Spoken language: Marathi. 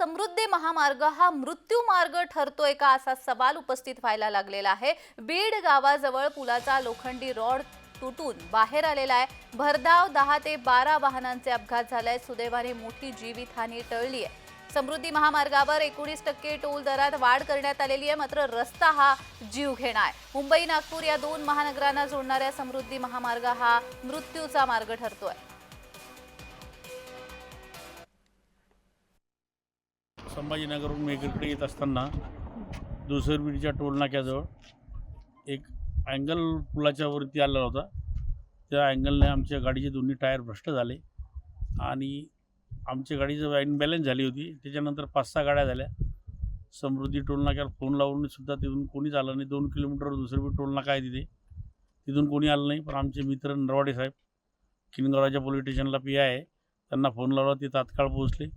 समृद्धी महामार्ग हा मृत्यू मार्ग ठरतोय का असा सवाल उपस्थित व्हायला लागलेला आहे. बीड गावाजवळ पुलाचा लोखंडी रॉड तुटून बाहेर आलेला आहे. भरधाव दहा ते बारा वाहनांचे अपघात झाले सुदैवाने मोठी जीवितहानी टळली आहे. समृद्धी महामार्गावर एकोणीस टक्के टोल दरात वाढ करण्यात आलेली आहे. मात्र रस्ता हा जीव घेणार आहे. मुंबई नागपूर या दोन महानगरांना जोडणाऱ्या समृद्धी महामार्ग हा मृत्यूचा मार्ग ठरतोय. संभाजीनगरहून मेघरकडे येत असताना दुसरबीडच्या टोलनाक्याजवळ एक अँगल पुलाच्या वरती आलेला होता. त्या अँगलने आमच्या गाडीचे दोन्ही टायर भ्रष्ट झाले आणि आमच्या गाडीचं इनबॅलन्स झाली होती. त्याच्यानंतर पाच सहा गाड्या झाल्या. समृद्धी टोलनाक्यावर फोन लावून सुद्धा तिथून कोणीच आलं नाही. दोन किलोमीटर दुसरीबी टोलनाका आहे तिथे. तिथून कोणी आलं नाही. पण आमचे मित्र नरवाडे साहेब किनगावराच्या पोलीस स्टेशनला पी आहे. त्यांना फोन लावला. ते तात्काळ पोहोचले.